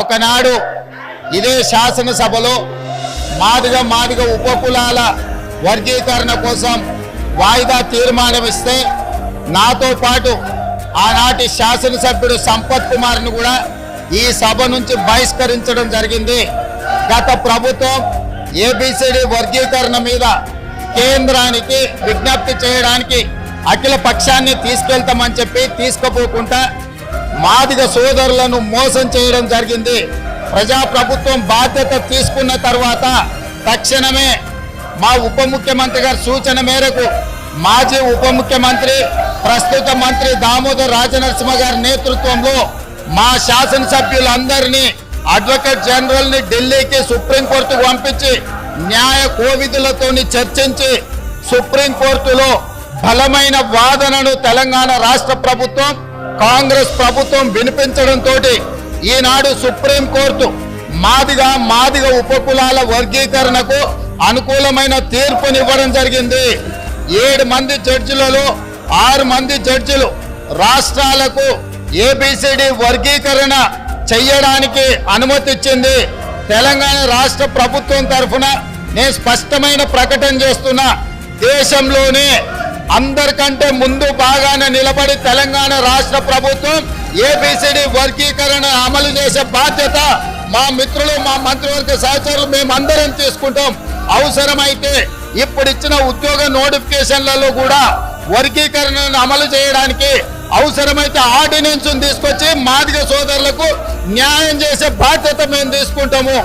ఒకనాడు ఇదే శాసనసభలో మాదిగ మాదిగ ఉపకులాల వర్గీకరణ కోసం వాయిదా తీర్మానం ఇస్తే నాతో పాటు ఆనాటి శాసనసభ్యుడు సంపత్ కుమార్ను కూడా ఈ సభ నుంచి బహిష్కరించడం జరిగింది. గత ప్రభుత్వం ఏబిసిడి వర్గీకరణ మీద కేంద్రానికి విజ్ఞప్తి చేయడానికి అఖిల పక్షాన్ని తీసుకెళ్తామని చెప్పి తీసుకుపోకుండా మాదిగ సోదరులను మోసం చేయడం జరిగింది. ప్రజాప్రభుత్వం బాధ్యత తీసుకున్న తర్వాత తక్షణమే మా ఉప ముఖ్యమంత్రి గారి సూచన మేరకు మాజీ ఉప ముఖ్యమంత్రి ప్రస్తుత మంత్రి దామోదర్ రాజనరసింహ గారి నేతృత్వంలో మా శాసనసభ్యులందరినీ అడ్వకేట్ జనరల్ని ఢిల్లీకి సుప్రీంకోర్టుకు పంపించి న్యాయ కోవిధులతోని చర్చించి సుప్రీంకోర్టులో బలమైన వాదనను తెలంగాణ రాష్ట్ర ప్రభుత్వం కాంగ్రెస్ ప్రభుత్వం వినిపించడంతో ఈనాడు సుప్రీంకోర్టు మాదిగా మాదిగ ఉపకులాల వర్గీకరణకు అనుకూలమైన తీర్పునివ్వడం జరిగింది. ఏడు మంది జడ్జిలలో ఆరు మంది జడ్జిలు రాష్ట్రాలకు ఏబిసిడి వర్గీకరణ చెయ్యడానికి అనుమతిచ్చింది. తెలంగాణ రాష్ట్ర ప్రభుత్వం తరఫున నేను స్పష్టమైన ప్రకటన చేస్తున్నా. దేశంలోనే అందరికంటే ముందు బాగానే నిలబడి తెలంగాణ రాష్ట్ర ప్రభుత్వం ఏబిసిడి వర్గీకరణ అమలు చేసే బాధ్యత మా మిత్రులు మా మంత్రివర్గ సహచరులు మేమందరం తీసుకుంటాం. అవసరమైతే ఇప్పుడు ఇచ్చిన ఉద్యోగ నోటిఫికేషన్లలో కూడా వర్గీకరణను అమలు చేయడానికి అవసరమైతే ఆర్డినెన్స్ తీసుకొచ్చి మాదిగ సోదరులకు న్యాయం చేసే బాధ్యత మేము తీసుకుంటాము.